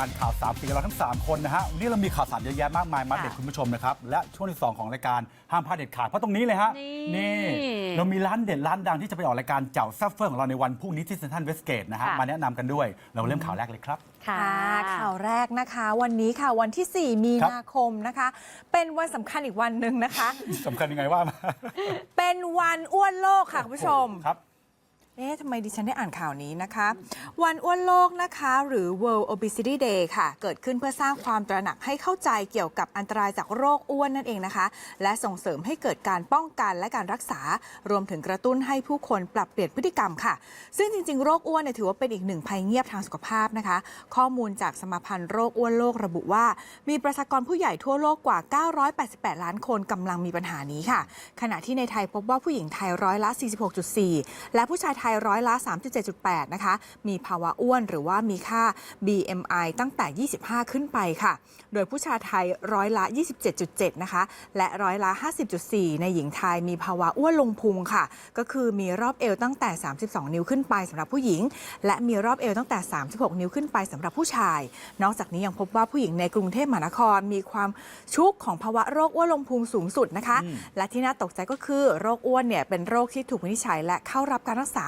การข่าวสามปีกับเราทั้ง 3 คนนะฮะวันนี้เรามีข่าวสารเยอะแยะมากมายมาค่ะเด็ดคุณผู้ชมนะครับ และช่วงที่ 2 ของรายการห้ามพลาดเด็ดขาดเพราะตรงนี้เลยฮะนี่ เรามีร้านเด็ดร้านดังที่จะไปออกรายการเจ้าแซัฟเฟอร์ของเราในวันพรุ่งนี้ที่เซนทรัลเวสเกตนะฮะค่ะ มาแนะนำกันด้วยเราเริ่มข่าวแรกเลยครับค่ะค่ะ ข่าวแรกนะคะ วันนี้ค่ะวันที่ 4 มีนาคมนะคะ เป็นวันสำคัญอีกวันหนึ่งนะคะ สำคัญยังไงว่ามาเป็นวันอ้วนโลกค่ะคุณผู้ชมครับ เอ๊ะทำไมดิฉันได้อ่านข่าวนี้นะคะ วันอ้วนโลกนะคะ หรือ World Obesity Day ค่ะ เกิดขึ้นเพื่อสร้างความตระหนักให้เข้าใจเกี่ยวกับอันตรายจากโรคอ้วนนั่นเองนะคะ และส่งเสริมให้เกิดการป้องกันและการรักษา รวมถึงกระตุ้นให้ผู้คนปรับเปลี่ยนพฤติกรรมค่ะ ซึ่งจริงๆ โรคอ้วนเนี่ยถือว่าเป็นอีกหนึ่งภัยเงียบทางสุขภาพนะคะ ข้อมูลจากสมาพันธ์โรคอ้วนโลกระบุว่า มีประชากรผู้ใหญ่ทั่วโลกกว่า 988 ล้านคนกำลังมีปัญหานี้ค่ะ ขณะที่ในไทยพบว่าผู้หญิงไทยร้อยละ 46.4 และผู้ชายไทยร้อยละ 37.8 นะคะ มีภาวะอ้วนหรือว่ามีค่า BMI ตั้งแต่ 25 ขึ้นไปค่ะ โดยผู้ชายไทยร้อยละ 27.7 นะคะ และร้อยละ 50.4 ในหญิงไทยมีภาวะอ้วนลงพุงค่ะ ก็คือมีรอบเอวตั้งแต่ 32 นิ้วขึ้นไปสำหรับผู้หญิง และมีรอบเอวตั้งแต่ 36 นิ้วขึ้นไปสำหรับผู้ชาย นอกจากนี้ยังพบว่าผู้หญิงในกรุงเทพมหานครมีความชุกของภาวะโรคอ้วนลงพุงสูงสุดนะคะอืมและที่น่าตกใจก็คือโรคอ้วนเนี่ยเป็นโรคที่ถูกวินิจฉัยและเข้ารับการรักษา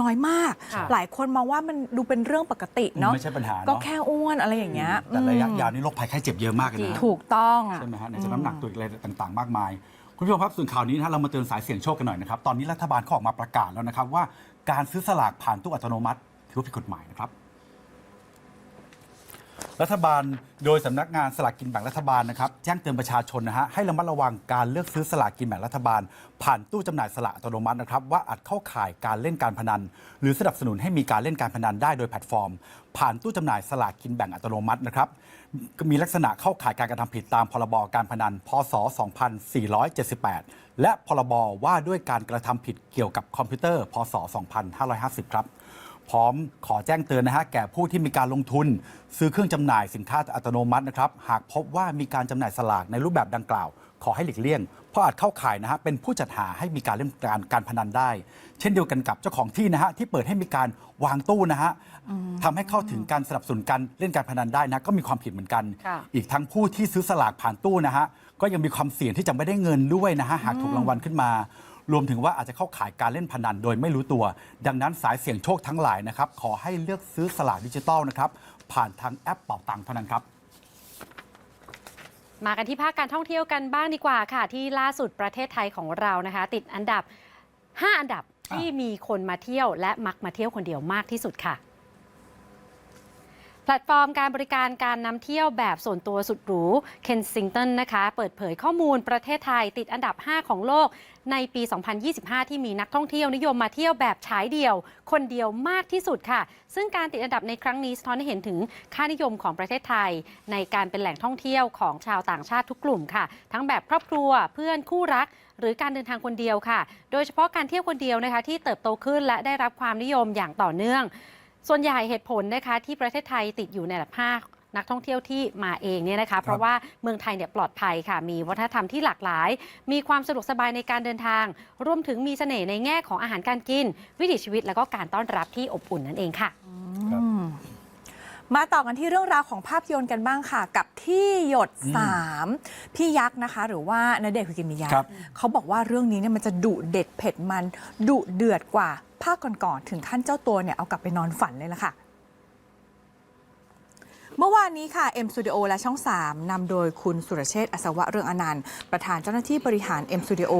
น้อยมาก ค่ะหลายคนมองว่ามันดูเป็นเรื่องปกติเนาะไม่ใช่ปัญหาก็เนาะแค่อ้วนอะไรอย่างเงี้ยแต่ระยะอืมยาวนี่โรคภัยไข้เจ็บเยอะมากเลยนะ ถูกต้อง ใช่ไหมฮะในจะน้ำหนักตัวอีกอะไรต่างๆ มากมาย คุณผู้ชมครับส่วนข่าวนี้นะฮะเรามาเตือนสายเสี่ยงโชคกันหน่อยนะครับ ตอนนี้รัฐบาลเขาออกมาประกาศแล้วนะครับว่าการซื้อสลากผ่านตู้อัตโนมัติถือว่าผิดกฎหมายนะครับ รัฐบาลโดยสำนักงานสลากกินแบ่งรัฐบาลนะครับแจ้งเตือนประชาชนนะฮะให้ระมัดระวังการเลือกซื้อสลากกินแบ่งรัฐบาล ผ่านตู้จำหน่ายสลากอัตโนมัตินะครับว่าอาจเข้าข่ายการเล่นการพนัน หรือสนับสนุนให้มีการเล่นการพนันได้โดยแพลตฟอร์ม ผ่านตู้จำหน่ายสลากกินแบ่งอัตโนมัตินะครับมีลักษณะเข้าข่ายการกระทำผิดตามพรบการพนัน พศ 2478 และพรบว่าด้วยการกระทำผิดเกี่ยวกับคอมพิวเตอร์ พศ 2550 ครับ พร้อมขอแจ้งเตือนนะฮะแก่ผู้ที่มีการลงทุน ซื้อเครื่องจำหน่ายสินค้าอัตโนมัตินะครับหากพบว่ามีการจำหน่ายสลากในรูปแบบดังกล่าว ขอให้หลีกเลี่ยง เพราะอาจเข้าข่ายนะฮะเป็นผู้จัดหาให้มีการเล่นการการพนันได้ เช่นเดียวกันกับเจ้าของที่นะฮะที่เปิดให้มีการวางตู้นะฮะทำให้เข้าถึงการสนับสนุนการเล่นการพนันได้นะก็มีความผิดเหมือนกันค่ะอีกทั้งผู้ที่ซื้อสลากผ่านตู้นะฮะก็ยังมีความเสี่ยงที่จะไม่ได้เงินด้วยนะฮะหากถูกรางวัลขึ้นมา รวมถึงว่าอาจจะเข้าข่ายการเล่นพนันโดยไม่รู้ตัว ดังนั้นสายเสี่ยงโชคทั้งหลายนะครับขอให้เลือกซื้อสลากดิจิตอลนะครับผ่านทางแอปเป่าตังค์เท่านั้นครับมากันที่ภาคการท่องเที่ยวกันบ้างดีกว่าค่ะ ที่ล่าสุดประเทศไทยของเรานะคะ ติดอันดับ 5 อันดับที่มีคนมาเที่ยวและมักมาเที่ยวคนเดียวมากที่สุดค่ะ แพลตฟอร์มการบริการการนำเที่ยวแบบส่วนตัวสุดหรู Kensington นะคะ เปิดเผยข้อมูลประเทศไทยติดอันดับ 5 ของโลก ในปี 2025 ที่มีนักท่องเที่ยวนิยมมาเที่ยวแบบฉายเดียว คนเดียวมากที่สุดค่ะ ซึ่งการติดอันดับในครั้งนี้สะท้อนให้เห็นถึงค่านิยมของประเทศไทย ในการเป็นแหล่งท่องเที่ยวของชาวต่างชาติทุกกลุ่มค่ะ ทั้งแบบครอบครัวเพื่อนคู่รัก หรือการเดินทางคนเดียวค่ะ โดยเฉพาะการเที่ยวคนเดียวนะคะที่เติบโตขึ้นและได้รับความนิยมอย่างต่อเนื่องส่วนใหญ่เหตุผลนะคะที่ประเทศไทยติดอยู่ในอันดับ 5 นักท่องเที่ยวที่มาเองเนี่ยนะคะ เพราะว่าเมืองไทยเนี่ยปลอดภัยค่ะ มีวัฒนธรรมที่หลากหลาย มีความสะดวกสบายในการเดินทาง รวมถึงมีเสน่ห์ในแง่ของอาหารการกิน วิถีชีวิตแล้วก็การต้อนรับที่อบอุ่นนั่นเองค่ะครับอืมมาต่อกันที่เรื่องราวของภาพยนตร์กันบ้างค่ะ กับที่หยดอืม3พี่ยักษ์นะคะ หรือว่าณเดชน์คุกิมิยะครับเขาบอกว่าเรื่องนี้เนี่ยมันจะดุเด็ดเผ็ดมันดุเดือดกว่าภาคก่อนๆถึงขั้นเจ้าตัวเนี่ยเอากลับไปนอนฝันเลยล่ะค่ะ เมื่อวานนี้ค่ะ M Studio และช่อง 3 นำโดยคุณสุรเชษฐ์อัศวะเรืองอนันต์ ประธานเจ้าหน้าที่บริหาร M Studio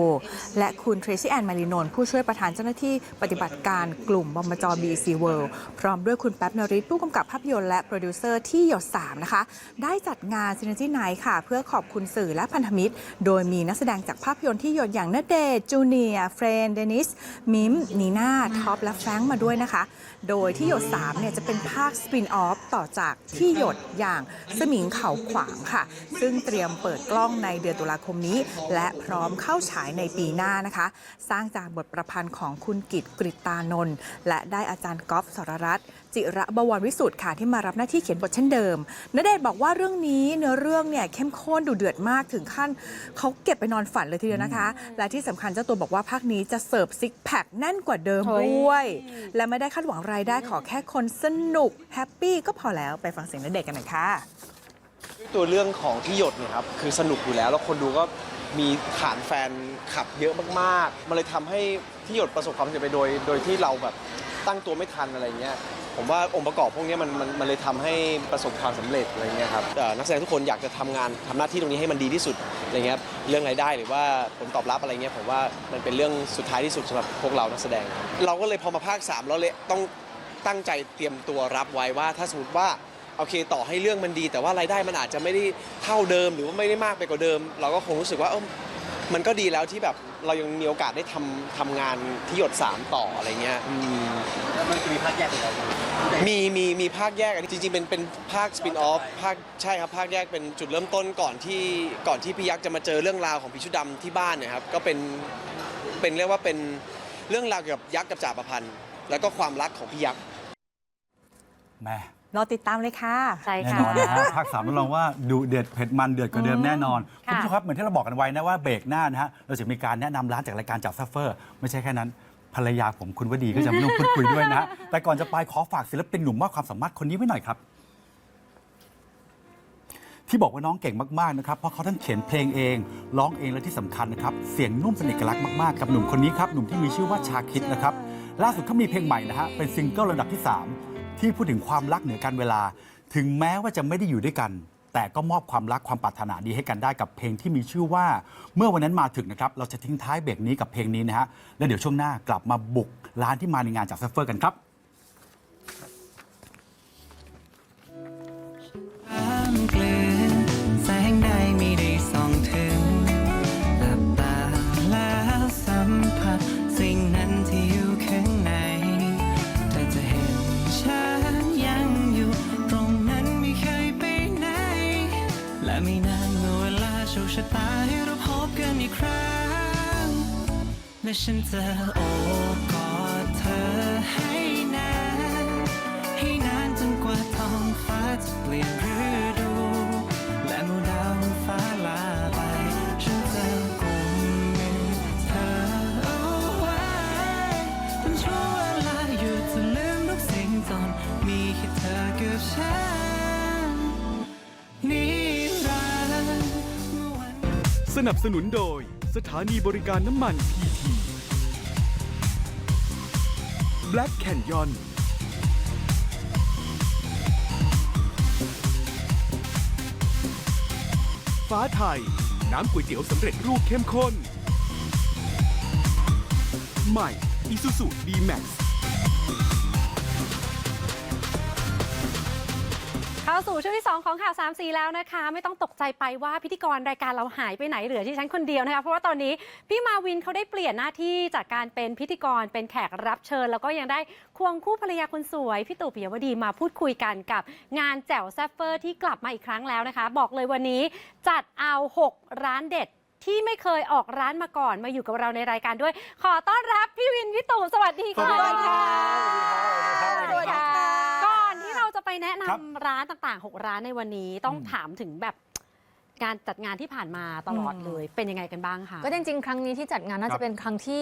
และคุณเทรซี่แอนมารินนผู้ช่วยประธานเจ้าหน้าที่ปฏิบัติการกลุ่มบมจ BC World พร้อมด้วยคุณแป๊บนริศผู้กำกับภาพยนตร์และโปรดิวเซอร์ที่หยด 3 นะคะ ได้จัดงาน Synergy n i g h ค่ะ เพื่อขอบคุณสื่อและพันธมิตร โดยมีนักแสดงจากภาพยนตร์ที่หยดอย่างณเดชจูเนียร์เฟรนเดนิสมิมนีน่าท็อปและแฟรงค์มาด้วยนะคะ โดยที่หยด3เนี่ยจะเป็นภาคสปินออฟต่อจากที่หยดอย่างสมิงเขาขวางค่ะ ซึ่งเตรียมเปิดกล้องในเดือนตุลาคมนี้ และพร้อมเข้าฉายในปีหน้านะคะ สร้างจากบทประพันธ์ของคุณกิตกริตานนท์และได้อาจารย์ก๊อฟสรรัตน์ จิระบวรวิสุทธ์ค่ะที่มารับหน้าที่เขียนบทเช่นเดิมณเดชน์บอกว่าเรื่องนี้เนื้อเรื่องเนี่ยเข้มข้นดูเดือดมากถึงขั้นเขาเก็บไปนอนฝันเลยทีเดียวนะคะ และที่สำคัญเจ้าตัวบอกว่าภาคนี้จะเสิร์ฟซิกแพคแน่นกว่าเดิมเฮ้ยด้วย และไม่ได้คาดหวังรายได้ขอแค่คนสนุกแฮปปี้ก็พอแล้วไปฟังเสียงณเดชน์กันหน่อยค่ะด้วยตัวเรื่องของที่หยดเนี่ยครับคือสนุกอยู่แล้วแล้วคนดูก็มีฐานแฟนขับเยอะมาก ๆ มันเลยทำให้ที่หยดประสบความสำเร็จไปโดย โดยที่เราแบบตั้งตัวไม่ทันอะไรเงี้ย ผมว่าองค์ประกอบพวกนี้มันมันมันเลยทำให้ประสบความสำเร็จอะไรเงี้ยครับนักแสดงทุกคนอยากจะทำงานทำหน้าที่ตรงนี้ให้มันดีที่สุดอะไรเงี้ยเรื่องรายได้หรือว่าผลตอบรับอะไรเงี้ยผมว่ามันเป็นเรื่องสุดท้ายที่สุดสำหรับพวกเรานักแสดง เราก็เลยพอมาภาคสามเราเลยต้องตั้งใจเตรียมตัวรับไว้ว่าถ้าสมมติว่าโอเคต่อให้เรื่องมันดี แต่ว่ารายได้มันอาจจะไม่ได้เท่าเดิม หรือว่าไม่ได้มากไปกว่าเดิม เราก็คงรู้สึกว่าเออมันก็ดีแล้วที่แบบ เรายังมีโอกาสได้ทำทำงานที่หยด3ต่ออะไรเงี้ยอืมแล้วมันจะมีภาคแยกอีกแล้วมีมีมีภาคแยกอันนี้จริงๆเป็นเป็นภาคสปินออฟภาคใช่ครับภาคแยกเป็นจุดเริ่มต้นก่อนที่ก่อนที่พี่ยักษ์จะมาเจอเรื่องราวของพี่ชุดดำที่บ้านเนี่ยครับก็เป็นเป็นเรียกว่าเป็นเรื่องราวเกี่ยวกับยักษ์กับจ่าประพันธ์แล้วก็ความรักของพี่ยักษ์แม่ รอติดตามเลยค่ะ ใช่แน่ค่ะ นอนนะฮะภาคสามรับรองว่าดูเด็ดเผ็ดมันเดือดกว่าเดิมแน่นอน ค่ะ คุณผู้ชมครับเหมือนที่เราบอกกันไว้นะว่าเบรกหน้านะฮะเราจะมีการแนะนำร้านจากรายการจับซัฟเฟอร์ ไม่ใช่แค่นั้น ภรรยาผมคุณวดีก็จะมาร่วมพูดคุยด้วยนะฮะแต่ก่อนจะไปขอฝากศิลปินหนุ่มมากความสามารถคนนี้ไว้หน่อยครับ ที่บอกว่าน้องเก่งมาก ๆ นะครับ เพราะเขาทั้งเขียนเพลงเอง ร้องเองและที่สำคัญนะครับ เสียงนุ่มเป็นเอกลักษณ์มาก ๆ กับหนุ่มคนนี้ครับ หนุ่มที่มีชื่อว่าชาคิดนะครับ ล่าสุดเขามีเพลงใหม่นะฮะ เป็นซิงเกิลระดับที่ 3 ที่พูดถึงความรักเหนือการเวลา ถึงแม้ว่าจะไม่ได้อยู่ด้วยกัน แต่ก็มอบความรักความปรารถนาดีให้กันได้กับเพลงที่มีชื่อว่า เมื่อวันนั้นมาถึงนะครับ เราจะทิ้งท้ายเบรกนี้กับเพลงนี้นะฮะแล้วเดี๋ยวช่วงหน้ากลับมาบุกร้านที่มาในงานจากซัฟเฟอร์กันครับเกลื และฉันจะโอบกอดเธอให้นานให้นานจนกว่าท้องฟ้าจะเปลี่ยนฤดู และหมู่ดาวบนฟ้าลาไป ฉันจะกุมมือเธอเอาไว้จนช่วงเวลาหยุดจะลืมทุกสิ่งจนมีแค่เธอกับฉันนิรันดร์สนับสนุนโดย สถานีบริการน้ำมันพีที Black Canyon ฟ้าไทย น้ำก๋วยเตี๋ยวสำเร็จรูปเข้มข้น ใหม่ Isuzu D-Max เข้าสู่ช่วงที่ 2 ของข่าว3สีแล้วนะคะ ไม่ต้องตกใจไปว่าพิธีกรรายการเราหายไปไหนเหลือที่ฉันคนเดียวนะคะ เพราะว่าตอนนี้พี่มาวินเขาได้เปลี่ยนหน้าที่จากการเป็นพิธีกรเป็นแขกรับเชิญ แล้วก็ยังได้ควงคู่ภรรยาคนสวย พี่ตู่ปิยวดีมาพูดคุยกันกับงานแจ๋วแซฟเฟอร์ที่กลับมาอีกครั้งแล้วนะคะ บอกเลยวันนี้จัดเอา 6 ร้านเด็ดที่ไม่เคยออกร้านมาก่อนมาอยู่กับเราในรายการด้วย ขอต้อนรับพี่วินพี่ตู่สวัสดีค่ะสวัสดีครับสวัสดีค่ะ ไปแนะนำครับร้านต่างๆ 6 ร้านในวันนี้ต้องอืมถามถึงแบบ การจัดงานที่ผ่านมาตลอดอืมเลย เป็นยังไงกันบ้างคะก็จริงๆ ครั้งนี้ที่จัดงานน่าครัจะบเป็นครั้งที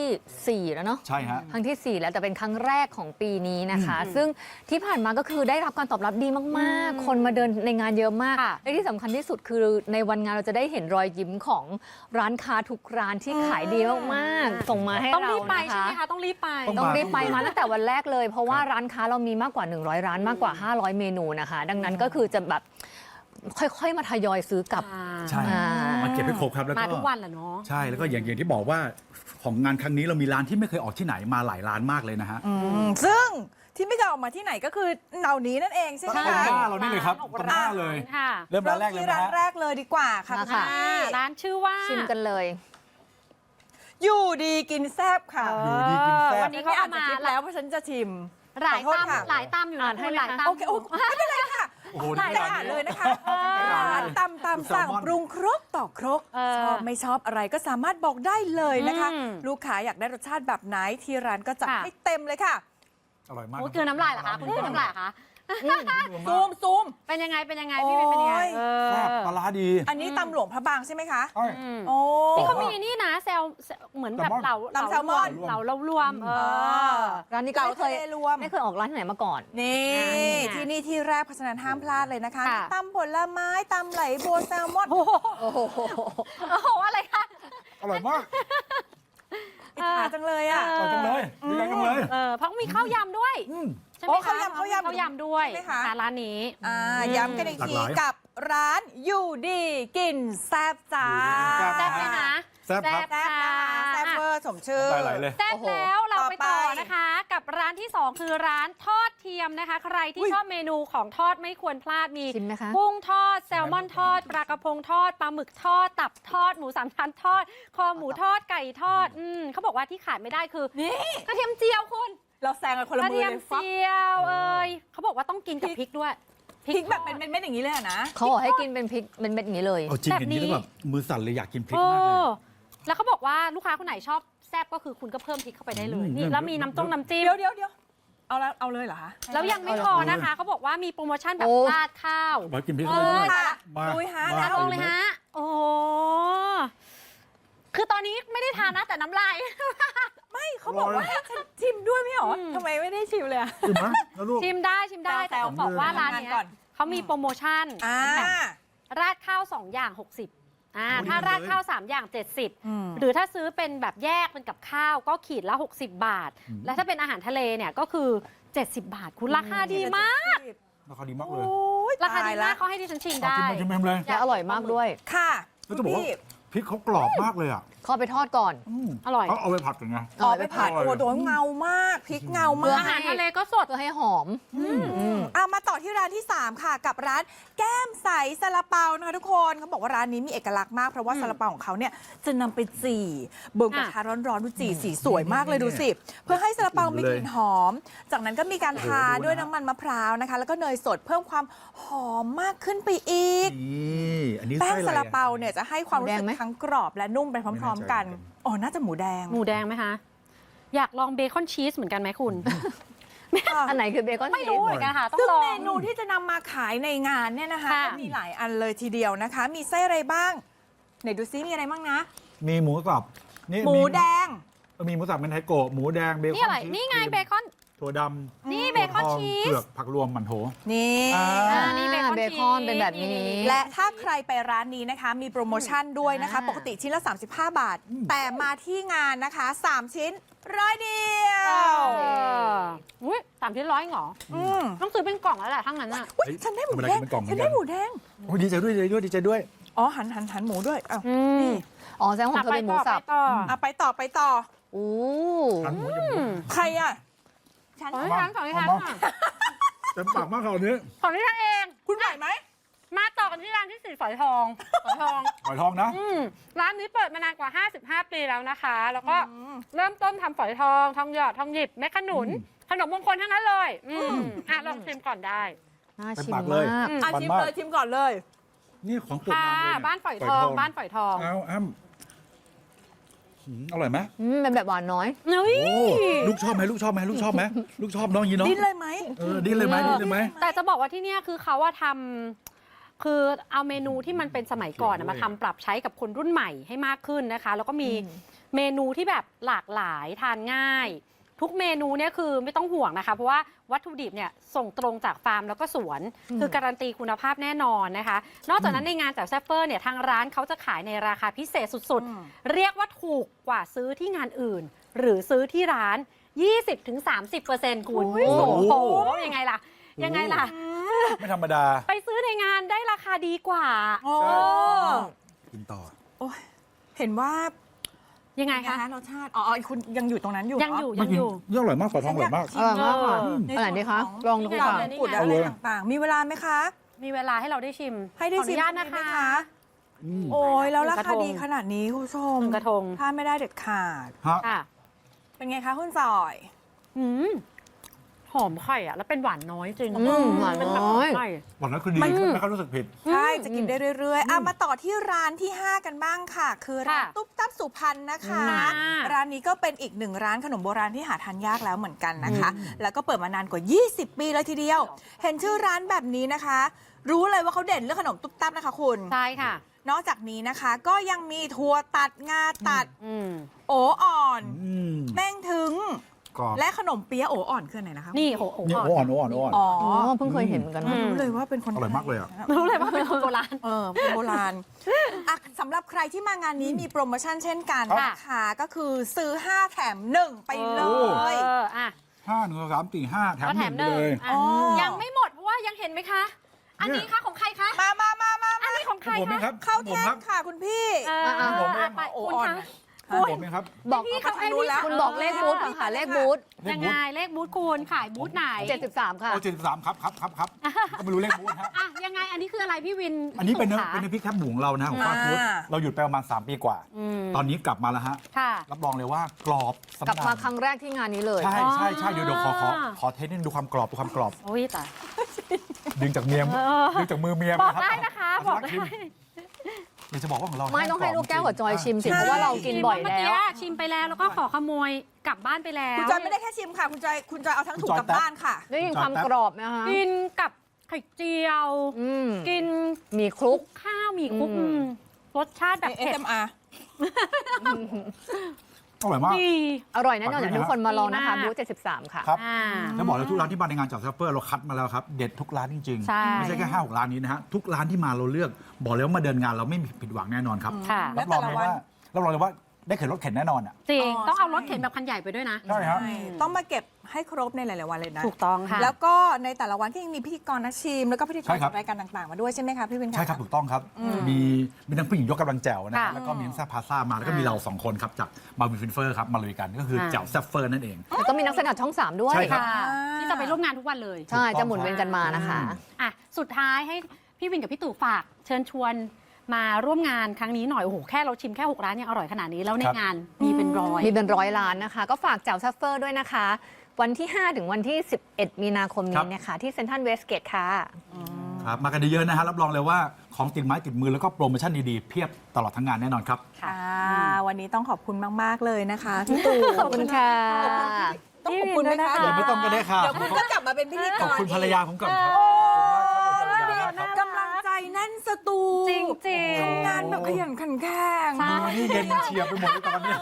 สี่ 4 แล้วเนาะใช่ฮะ ครั้งทีสี่ 4 แล้วแต่เป็นครั้งแรกของปีนี้นะคะอืมซึ่งที่ผ่านมาก็คือได้รับการตอบรับดีมากอืมๆคนมาเดินในงานเยอะมากค่ะและที่สำคัญที่สุดคือในวันงานเราจะได้เห็นรอยยิ้มของร้านค้าทุกร้านที่ขายดีมากๆ ส่งมาให้ต้องเรารีบไปนะใช่คะไหมคะต้องรีบไปต้องต้องมารีบไปมาตั้งแต่วันแรกเลย เพราะว่าครับร้านค้าเรามีมากกว่า 100 ร้านมากกว่า 500 เมนูนะคะ ดังนั้นก็คือจะแบบ ค่อยๆ มาทยอยซื้อกลับ ใช่ อ่า มาเก็บให้ครบครับแล้วก็ มาทุกวันแหละเนาะ ใช่แล้วก็อย่างอย่างที่บอกว่าของงานครั้งนี้เรามีร้านที่ไม่เคยออกที่ไหนมาหลายร้านมากเลยนะฮะอืมซึ่งที่ไม่เคยออกมาที่ไหนก็คือเหล่านี้นั่นเองใช่ไหมตรงหคะน้าเรานี่เลยครับตรงหน้าเลย ค่ะ เริ่มร้านแรกเลยที่นะร้านฮะ แรกเลยดีกว่าค่ะมาคุณค่ะ พี่ร้านชื่อว่าชิมกันเลย อยู่ดีกินแซบค่ะอยู่ดีกินแซ่บ วันนี้ไม่เขาอ่าเอานมาสคริปต์แล้วเพราะฉันจะชิม หลายขอโทษตำค่ะ หลายตำอยู่อ่านะนให้คุณไหมหลายคะตำโอเคโอ้ไม่เป็นไรค่ะ โอ้โหได้นี่ร้าอ่านนนี้เลยนะคะเออร้านตำตำสั่งแซลมอนปรุงครกต่อครกเออชอบไม่ชอบอะไรก็สามารถบอกได้เลยนะคะ อืมลูกค้าอยากได้รสชาติแบบไหนที่ร้านก็จัดค่ะ ให้เต็มเลยค่ะ อร่อยมากโอ้ยเกลือน้ำลายเหรอคะคุณเกลือน้ำลายเหรอคะ ซูมซูม เป็นยังไงเป็นยังไงพี่เป็นยังไงโอ้ย เอแซ่บอปลาร้าดีอันนี้ตำหลวงพระบางใช่ไหมคะใช่อืมโอ้ นี่เขามีนี่นะแซลเหมือนแบบแซลมอน เหลาตำแซลมอน เหลาเรารวมเออ ร้านนี้ก็เก๋าไม่เคทะยเลรวม ไม่เคยออกร้านที่ไหนมาก่อน นี่ อ่าที่นี่ที่แรกเพราะฉะนั้นห้ามพลาดเลยนะคะค่ะ ตำผลไม้ตำไหลบัวแซลมอนโอ้โหโอ้โหโอ้โหอะไรคะ อร่อยมากอิจฉาจังเลยอะเออร่อยจังเลยดีใจจังเลยเออเพราะมีข้าวยำด้วยมใช่ไหมโอ้คะข้าวยำข้าวยำข้าวยำด้วยใช่ไหมคะอ่ร้านนี้อ่าอืมย้ำกันอีกหลากทีหลาย กับร้านอยู่ดีกินแซบจ้าอยู่ดีแซ่บไหมคะแซ่บครับ แซบนะคะแซบเวอร์สมชื่อไปไหลเลย แซ่บโอ้โหแล้วเราไปต่อต่อไปนะคะ กับร้านที่ 2 คือร้านทอดเทียมนะคะ ใครที่ชอบเมนูของทอดไม่ควรพลาดมี ชิมไหมคะ กุ้งทอดแซลมอนทอดปลากระพงทอดปลาหมึกทอด ตับทอดหมูสามชั้นทอด คอหมูทอดไก่ทอดอืมเขาบอกว่าที่ขาดไม่ได้คือนี่กระเทียมเจียวคุณ เราแซงกันคนกละระมือเทียมเลยฟักเจียวเอ้ยเขาบอกว่าต้องกินกับพริกด้วยพริกแบบเป็นเม็ดๆอย่างนี้เลยอะนะ เขาบอกให้กินเป็นพริกเป็นเม็ดอย่างนี้เลย เอาจริงแบบเห็นนี้ แล้วนี้แบบมือสั่นเลยอยากกินพริกโอ้มากเลยแล้วเขาบอกว่าลูกค้าคนไหนชอบแซ่บก็คือคุณก็เพิ่มพริกเข้าไปได้เลย อืมนี่ แล้วมีน้ำต้มน้ำจิ้ม เดี๋ยวเดี๋ยวเดี๋ยวเอาแล้วเอาเลยเหรอคะแล้วยังไม่พอนะคะ เขาบอกว่ามีโปรโมชั่นแบบโอ้ ราดข้าวมากินพริกเอเข้าไปอด้วย ค่ะมาลุยฮะมาทานลงเลยฮะ โอ้โห คือตอนนี้ไม่ได้ทานนะแต่น้ำลาย ไม่เขาบอกว่าให้ฉันชิมด้วยไม่เหรออืม ทำไมไม่ได้ชิมเลยอะชิมไหมแล้วลูก ชิมได้ชิมได้แซแต่วๆต้องบอกว่าร้านเนี้ยก่อน เขามีโปรโมชั่นอ่า แบบราดข้าว 2 อย่าง 60อ่าโอ้ดีถ้าเลยราดข้าว 3 อย่างอืม70หรือถ้าซื้อเป็นแบบแยกเป็นกับข้าวก็ขีดละ 60 บาทและถ้าเป็นอาหารทะเลเนี่ยก็คือ 70 บาท คุณราคาดีมาก ราคาดีมากโอเลย้ยราคาตาดียมาละกเขาให้ดิฉันชิมเอาได้ ชิมเลยชิมเลย และอร่อยมากด้วย ค่ะแล้วจะบอกว่าพี่ พริกเขากรอบมากเลยอะเข้าไปทอดก่อนอืมอร่อย เขาเอาไปผัดกันไงออกไปผัดอร่อยโอ้โดนเงามากพริกเงามากอาหารทะเลก็สดเพื่อให้หอม เอามาต่อที่ร้านที่ 3 ค่ะกับร้านแก้มใสซาลาเปานะคะทุกคนเขาบอกว่าร้านนี้มีเอกลักษณ์มากเพราะว่าอืมซาลาเปาของเขาเนี่ยจะนำไปจี่เบิร์กระทะร้อนๆดูจี่สีสวยมากเลยดูสิ เพื่อให้ซาลาเปามีกลิ่นหอม จากนั้นก็มีการทาด้วยน้ำมันมะพร้าวนะคะ แล้วก็เนยสดเพิ่มความหอมมากขึ้นไปอีก นี่อันนี้แป้งไส้อะไรซาลาอะเปาเนี่ยจะให้ความรู้สึหมูแดงไหมกทั้งกรอบและนุ่มไปพร้อมๆกันไม่แน่ใจเหมือนกัน อ๋อ น่าจะหมูแดง หมูแดงไหมคะ อยากลองเบคอนชีสเหมือนกันไหมคุณ อันไหนคือเบคอนไม่ชีรู้สเหมือนกันค่ะ ต้องซึ่งลอง เมนูที่จะนำมาขายในงานเนี่ยนะคะค่ะ ก็มีหลายอันเลยทีเดียวนะคะ มีไส้อะไรบ้าง ไหนดูซิมีอะไรบ้างนะ มีหมูกรอบนี่หมูแดงมีหมูสับเป็นไทโกะหมูแดงเบคอนนี่อะไร ชีสนี่ไงครีมเบคอน ถั่วดำนี่เบคอนถั่วทงชีส เผือกผักรวมหมันโถ นี่อ่า อ่านี่เบคอนเบคอนเป็นแบบนี้ และถ้าใครไปร้านนี้นะคะ มีโปรโมชั่นด้วยนะคะ อ่า ปกติชิ้นละ 35 บาท แต่มาที่งานนะคะ 3 ชิ้นร้อยเดียวอุ้ยสามชิ้นร้อยเหรอ อืมต้องซื้อเป็นกล่องแล้วแหละทั้างนั้นอะ อุ๊ยฉันได้หมูแดงธรรมดากินเป็นกล่องเหมืฉัอนนกันได้หมูแดงโอ้ยดีใจด้วยดีใจด้วยดีใจด้วย อ๋อหันหันหันหมูด้วยอ้าวอืมอ๋อแสดงว่าของเธอเป็นหมูสับ ไปต่ออะไปต่อไปต่ออู้ทานหมูจมูกใครอะ ฉัน ขอให้ทานขอให้ทานเอามา ค่ะเต็มปากมากคราวนี้ขอให้ทานเอง คุณไหวไหม มาต่อกันที่ร้านที่สี่ฝอยทองฝอยทอง หอยทองนะ อืมร้านนี้เปิดมานานกว่า 55 ปีแล้วนะคะ แล้วก็เริ่มต้นทำฝอยทอง ทองหยอด ทองหยิบแม่ขนุน ขนมมงคลทั้งนั้นเลย อืมอะลองชิมก่อนได้ น่าเป็นชิมปากเลย มาก อะมันชิมมาก เลยชิมก่อนเลย นี่ของโปรดค่ะ นางเลยเยบ้านฝอยทอง บ้านฝอยทอง เอาอ้ำ หืมอร่อยไหมอืมเป็นแบบหวานน้อย เฮ้ย โอ้ลูกชอบไหมลูกชอบไหมลูกชอบไหมลูกชอบน้องยีน้องดิ้นเลยไหม เออดิ้นเลยไหมดิ้นเลยไหม แต่จะบอกว่าที่เนี่ยคือเขาว่าทำคือเอาเมนูที่มันเป็นสมัยก่อนอะเกี่ยวด้วยมาทำปรับใช้กับคนรุ่นใหม่ให้มากขึ้นนะคะ แล้วก็มีอืมเมนูที่แบบหลากหลายทานง่าย ทุกเมนูเนี่ยคือไม่ต้องห่วงนะคะ เพราะว่าวัตถุดิบเนี่ยส่งตรงจากฟาร์มแล้วก็สวน คือการันตีคุณภาพแน่นอนนะคะ นอกจากนั้นในงานจากแซฟเฟอร์เนี่ยทางร้านเขาจะขายในราคาพิเศษสุดอืมๆเรียกว่าถูกกว่าซื้อที่งานอื่น หรือซื้อที่ร้าน 20-30%คุณโอ้โอ้โหโหยังไงล่ะ ยังไงล่ะ ไม่ธรรมดา ไปซื้อในงานได้ราคาดีกว่า โอ้ใช่เออกินต่อ โอ้ยเห็นว่า ยังไงไงคะคะรสชาติ อ๋ออ๋อคุณยังอยู่ตรงนั้นอยู่ยังอยู่เนะยังอยู่นี่อร่อยมากฝอยทองอร่อยมาก อร่อยมากค่ะเออในอร่อยดีคะส่วนลองดูที่ค่ะเรากุดเอาอะไรเลยต่างๆ มีเวลาไหมคะ มีเวลาให้เราได้ชิมให้ได้ขออชินุมญาตตรงนะไหมคะ อืมโอ้ยแล้วหนึ่รางกระคาทงดีขนาดนี้คุณผู้ชมหนึ่งกระทง พลาดไม่ได้เด็ดขาด ฮะ ค่ะเป็นไงคะคุณจอย อืม หหอมไข่อะแล้วเป็นหวานน้อยจริงอืมหวานเป็นแบบน้อยไข่วันนั้นคือดีมัน ไม่ค่อยรู้สึกผิด ใช่ จะกินได้เรื่อยๆอะมาต่อที่ร้านที่ 5 กันบ้างค่ะ คือร้านค่ะตุ๊บตับสุพรรณนะคะ ค่ะร้านนี้ก็เป็นอีกหนึ่งร้านขนมโบราณที่หาทานยากแล้วเหมือนกันนะคะ แล้วก็เปิดมานานกว่า 20 ปีเลยทีเดียว เห็นชื่อร้านแบบนี้นะคะ รู้เลยว่าเขาเด่นเรื่องขนมตุ๊บตับนะคะคุณ ใช่ค่ะ นอกจากนี้นะคะก็ยังมีถั่วตัดงาตัดอืม โออ่อน อืม แม่งถึง กรอบและขนมเปี๊ยะโออ่อนคืออนไหนนะคะนี่โอ้โหนี่โอ้อ่อนโอ้อ่อนโอ้อ่อน อ๋ออ๋อเพิ่งเคยเห็นเหมือนกันอืนะมรู้เลยว่าเป็นคนอร่อยมากเลยอะ รู้เลยว่าเป็นคนโบราณ เออเป็นโบราณอะสำหรับใครที่มางานนี้มีโปรโมชั่นเช่นกันค่ะนะคะก็คือซื้อ 5 แถม 1 ไปเลเอย ออะห้าหนึ่งสองสามสี่ห้าแถมก็หแถนึ่มงหไปนึ่งเลยอะอ๋อ ยังไม่หมดเพราะว่ายังเห็นไหมคะ อันนี้ค่ะของใครคะ มามามามาอันนี้ของใครผมเอคะงครับเข้าผมแท่งครับ ค่ะคุณพี่ เอออะผมเองไปโอ้คุณอ่อน คะ ผมเองครับบอกพี่เขาทางนู้นแล้วคุณบอกเลขบูธก่อนค่ะเลขบูธยังไงเลขบูธคุณขายบูธไหน 73 ค่ะ โอ้เจ็ดสิบสามครับครับครับครับก็ไม่รู้เลขบูธฮะอะยังไงอันนี้คืออะไรพี่วินอันนี้เป็นพี่เนื้อตุ๋มเป็นน้ำพริกแคบหมูของเรานะของฟาสต์ฟู้ดอ่าเราหยุดไปประมาณ 3 ปีกว่าอืมตอนนี้กลับมาแล้วฮะ ค่ะ รับรองเลยว่ากรอบสำกลับนัมาครั้งแรกที่งานนี้เลย ใช่ใช่ใช่เดี๋ยวเดี๋ยวขอขออ่าขอเทสนิดนึงดูความกรอบดูความกรอบ โอ้ยแต่ดึงจากเมียมเออดึงจากมือเมียมบอกรับได้นะคะเาบอกสัได้ ชิมเดี๋ยวจะบอกว่าของเราไม่ต้องให้ลูกแก้วกับจอยชิมสิใช่เพราะว่าเรากินบ่อยเมื่อแล้กี้ว ชิมไปแล้วแล้วก็ขอขโมยกลับบ้านไปแล้วคุณจอยไม่ได้แค่ชิมค่ะ คุณจอยคุณจอยเอาทั้งถุงกลับบ้านค่ะ ได้ยินความกรอบนะคะ กินกับไข่เจียว อืมกินมีคลุก ข้าวหมีคลุกอืม อืมรสชาติแบบเผ็ด ASMR อร่อยมาก ดี อร่อยแน่นอนอยากให้ทุกคนมาลองนะคะดีมากบูธ73 ค่ะ ครับอ่า แล้วบอกเลยทุกร้านที่มาในงานจากซัฟเฟอร์เราคัดมาแล้วครับ เด็ดทุกร้านจริง ใช่ไม่ใช่แค่ห้าหกร้านนี้นะฮะ ทุกร้านที่มาเราเลือก บอกเลยว่ามาเดินงานเราไม่มีผิดหวังแน่นอนครับ ค่ะ รับรองเลยว่ารับรองเลยว่า ได้เข็นรถเข็นแน่นอนอะ จริง อ๋อต้องเอารถใช่ เข็นแบบคันใหญ่ไปด้วยนะ ใช่ครับใช่ต้องมาเก็บให้ครบในหลาย ๆ วันเลยนะ ถูกต้องค่ะ แล้วก็ในแต่ละวันก็ยังมีพิธีกรนักชิม แล้วก็พิธีกใช่รครับ จากรายการต่าง ๆ มาด้วยใช่ไหมคะพี่วินคะ ใช่ครับถูกต้องครับ มีมีทั้งผู้หญิงยกกำลังแจ๋วนะค่ะแล้วก็มีทั้งแซ่บพาซ่ามาแล้วก็มีเราสองคนครับจากมาวินฟินเฟอร์ครับมาลุยกันก็คือค่ะ แจ๋วแซ่บเฟอร์นั่นเอง แล้วก็มีนักแสดงช่อง 3 ด้วยใช่ครับค่ะที่จะไปร่วมงานทุกวันเลยใช่ จะหมุนเวียนกันมานะคะ อะสุดท้ายให้พี่วินกับพี่ตู่ฝาก เชิญชวน มาร่วมงานครั้งนี้หน่อยโอ้โหแค่เราชิมแค่หกร้านยังอร่อยขนาดนี้แล้วในครับ งานมีเป็นร้อย มีเป็นร้อยล้านนะคะ ก็ฝากแจ๋วซัฟเฟอร์ด้วยนะคะ วันที่ 5 ถึงวันที่ 11 มีนาคมนี้นะคะ ที่เซ็นทรัลเวสเกตค่ะ ครับมากันเยอะๆนะฮะรับรองเลยว่าของติดไม้ติดมือแล้วก็โปรโมชั่นดีๆ เพียบตลอดทั้งงานแน่นอนครับ ค่ะ วันนี้ต้องขอบคุณมาก ๆ เลยนะคะพี่ตู่ขอบคุณค่ะ ต้องขอบคุณไหมคะ เดี๋ยวไม่ต้องก็ได้ค่ะ เดี๋ยวคุณก็กลับมาเป็นพิธีกรขอบคุณภรรยาผมก่อนครับโอ้ขอบคุณมาก แน่นสตูจริงจริง ทำงานแบบขยันขันแข็งใช่มือนี่เย็นเฉียบไปหมดเลยตอนนี้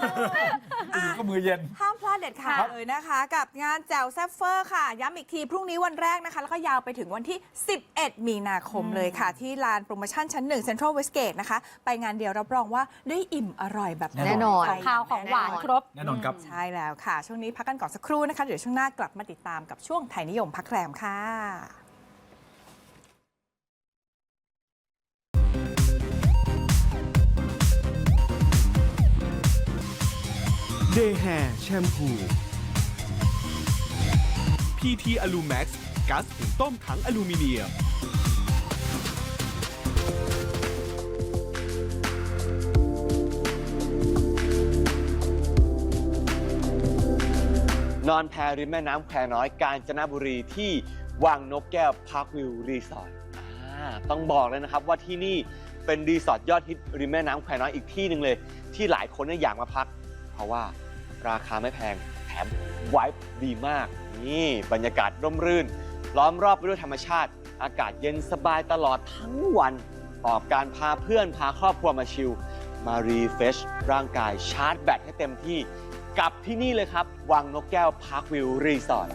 อยู่ก็มือเย็น ห้ามพลาดเด็ดขาดครับ เลยนะคะ กับงานแจวแซฟเฟอร์ค่ะ ย้ำอีกที พรุ่งนี้วันแรกนะคะ แล้วก็ยาวไปถึงวันที่ 11 มีนาคมเลยค่ะ ที่ลานโปรโมชั่นชั้น1 Central Westgate นะคะ ไปงานเดียวรับรองว่าได้อิ่มอร่อยแบบแน่นอนใครข้าวของหวานครบ แน่นอนครับ ใช่แล้วค่ะ ช่วงนี้พักกันก่อนสักครู่นะคะ เดี๋ยวช่วงหน้ากลับมาติดตามกับช่วงไทยนิยมพักแรมค่ะ เดย์แฮร์แชมพู PT อลูแม็กซ์ก๊าซหุงต้มถังอลูมิเนียม นอนแพริมแม่น้ำแควน้อยกาญจนบุรีที่วังนกแก้วพาร์ควิวรีสอร์ทอ่าต้องบอกเลยนะครับว่าที่นี่เป็นรีสอร์ทยอดฮิตริมแม่น้ำแควน้อยอีกที่หนึ่งเลย ที่หลายคนเนี่ยอยากมาพัก เพราะว่า ราคาไม่แพงแถมไวท์ดีมาก นี่บรรยากาศร่มรื่น ล้อมรอบไปด้วยธรรมชาติ อากาศเย็นสบายตลอดทั้งวันออกการพาเพื่อนพาครอบครัวมาชิล มารีเฟชร่างกายชาร์จแบตให้เต็มที่ กับที่นี่เลยครับ วังนกแก้วพาร์ควิวรีสอร์ท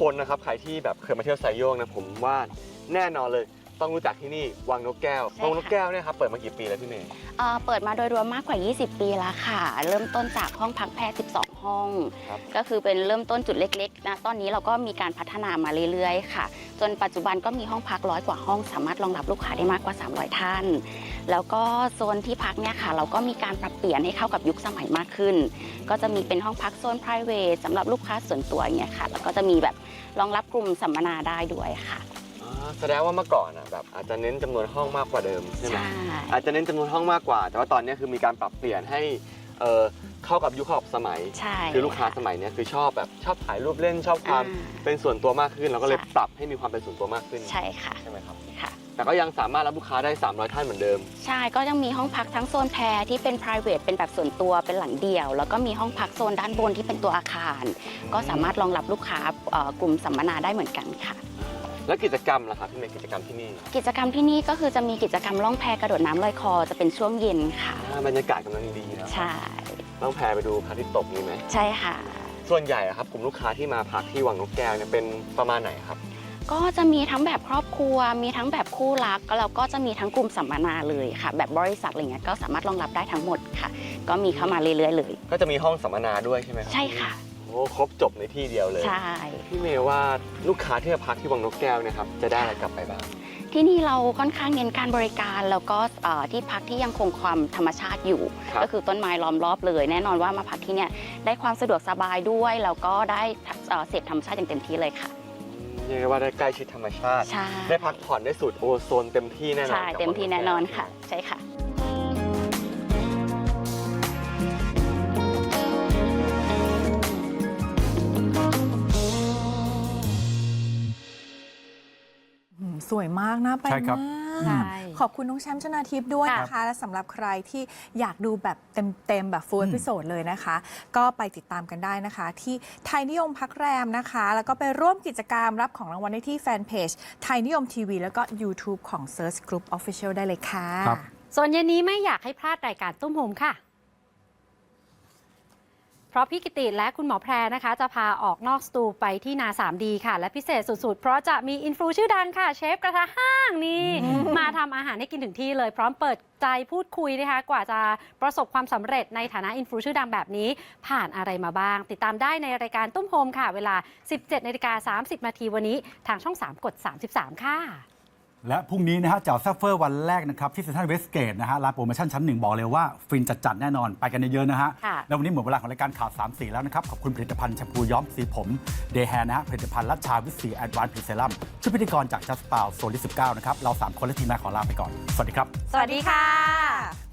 คนนะครับใครที่แบบเคยมาเที่ยวไซโยกนะผมว่าแน่นอนเลย ต้องรู้จักที่นี่วังนกแก้วใช่ค่ะ วังนกแก้วเนี่ยครับเปิดมากี่ปีแล้วพี่เมย์เอ่อเปิดมาโดยรวมมากกว่า 20 ปีแล้วค่ะ เริ่มต้นจากห้องพักแพทย์ 12 ห้อง ครับก็คือเป็นเริ่มต้นจุดเล็กๆ นะ ตอนนี้เราก็มีการพัฒนามาเรื่อยๆ ค่ะ จนปัจจุบันก็มีห้องพักร้อยกว่าห้อง สามารถรองรับลูกค้าได้มากกว่า 300 ท่าน แล้วก็โซนที่พักเนี่ยค่ะ เราก็มีการปรับเปลี่ยนให้เข้ากับยุคสมัยมากขึ้น ก็จะมีเป็นห้องพักโซน p r i v a t สำหรับลูกค้าส่วนตัวอย่างเงี้ยค่ะ แล้วก็จะมีแบบรองรับกลุ่มสัมมนาได้ด้วยค่ะอ๋อ แสดงว่าเมื่อก่อนอะแบบอาจจะเน้นจำนวนห้องมากกว่าเดิมใช่ไหมใช่อาจจะเน้นจำนวนห้องมากกว่า แต่ว่าตอนนี้คือมีการปรับเปลี่ยนให้เอ่อเข้ากับยุคเข้ากับสมัย ใช่คือลูกค้าสมัยเนี้ยคือชอบแบบชอบถ่ายรูปเล่นชอบความอ่าเป็นส่วนตัวมากขึ้นเราก็เลยใช่ปรับให้มีความเป็นส่วนตัวมากขึ้นใช่ค่ะใช่ไหมครับค่ะ แต่ก็ยังสามารถรับลูกค้าได้ 300 ท่านเหมือนเดิม ใช่ก็ยังมีห้องพักทั้งโซนแพรที่เป็น p r i v a t เป็นแบบส่วนตัวเป็นหลังเดี่ยว แล้วก็มีห้องพักโซนด้านบนที่เป็นตัวอาคาร ก็สามารถรองรับลูกค้าเอ่อกลุ่มสัมมนาได้เหมือนกันค่ะ แล้วกิจกรรมล่ะครับพี่เมย์กิจกรรมที่นี่กิจกรรมที่นี่ก็คือจะมีกิจกรรมล่องแพกระโดดน้ำลอยคอจะเป็นช่วงเย็นค่ะ อ่าบรรยากาศกำลังดีนะใช่ ต้องแพรไปดูพระอาทิตย์ตกนี่ไหมใช่ค่ะ ส่วนใหญ่อะครับกลุ่มลูกค้าที่มาพักที่วังนกแก้วเนี่ยเป็นประมาณไหนครับก็จะมีทั้งแบบครอบครัว มีทั้งแบบคู่รักแล้วก็จะมีทั้งกลุ่มสัมมนาเลยค่ะ แบบบริษัทอะไรเงี้ยก็สามารถรองรับได้ทั้งหมดค่ะ ก็มีเข้ามาเรื่อยๆเลย ก็จะมีห้องสัมมนาด้วยใช่ไหมครับใช่ค่ะโอ้ ครบจบในที่เดียวเลย ใช่ พี่เมย์ว่าลูกค้าที่มาพักที่วังนกแก้วเนะครับ จะได้อะไรกลับไปบ้าง ที่นี่เราค่อนข้างเน้นการบริการแล้วก็เอ่อที่พักที่ยังคงความธรรมชาติอยู่ ครับ ก็คือต้นไม้ล้อมรอบเลย แน่นอนว่ามาพักที่เนี่ยได้ความสะดวกสบายด้วย แล้วก็ได้เอ่อเสพธรรมชาติอย่างเต็มที่เลยค่ะ เรียกได้ว่าได้ใกล้ชิดธรรมชาติ ใช่ได้พักผ่อนได้สูดโอโซนเต็มที่แน่นอนใช่กับเต็มที่แน่นอนวังกแก้วค่ะ ใช่ค่ะ สวยมากนะไปใช่ครับมใช่ากขอบคุณน้องแชมป์ชนาทิพย์ด้วยนะคะ และสำหรับใครที่อยากดูแบบเต็ม ๆ แบบฟูลอืเอมพิโซดเลยนะคะ ก็ไปติดตามกันได้นะคะ ที่ไทยนิยมพักแรมนะคะ แล้วก็ไปร่วมกิจกรรมรับของรางวัลได้ที่แฟนเพจไทยนิยมทีวีแล้วก็ YouTube ของ Search Group Official ได้เลยค่ะ ครับ ส่วนเย็นนี้ไม่อยากให้พลาดรายการตุ้มโฮมค่ะเพ ราะพี่กิติและคุณหมอแพรนะคะ จะพาออกนอกสตูไปที่นา 3D ค่ะ และพิเศษสุดๆ เพราะจะมีอินฟลูชื่อดังค่ะ เชฟกระทะห้างนี่ มาทำอาหารให้กินถึงที่เลย พร้อมเปิดใจพูดคุยนะคะ กว่าจะประสบความสำเร็จในฐานะอินฟลูชื่อดังแบบนี้ ผ่านอะไรมาบ้าง ติดตามได้ในรายการตุ้มโฮมค่ะ เวลา 17นาฬิกา30นาทีวันนี้ทางช่อง 3 กด 33 ค่ะ และพรุ่งนี้นะฮะเจ้าซัฟเฟอร์วันแรกนะครับ ที่เซ็นทรัลเวสเกตนะฮะร้านโปรโมชั่นชั้นหนึ่งบอกเลยว่า ฟินจัดๆแน่นอน ไปกันเยอะๆนะฮะ ค่ะ แล้ววันนี้หมดเวลาของรายการข่าว3สีแล้วนะครับ ขอบคุณผลิตภัณฑ์แชมพูย้อมสีผมเดย์แฮนะฮะผลิตภัณฑ์ลัชชาวิสีแอดวานซ์พรีเซรั่มชุดพิธีกรจากจัสปาวโซลิ19นะครับเราสามคนและทีมงานขอลาไปก่อนสวัสดีครับ สวัสดีค่ะ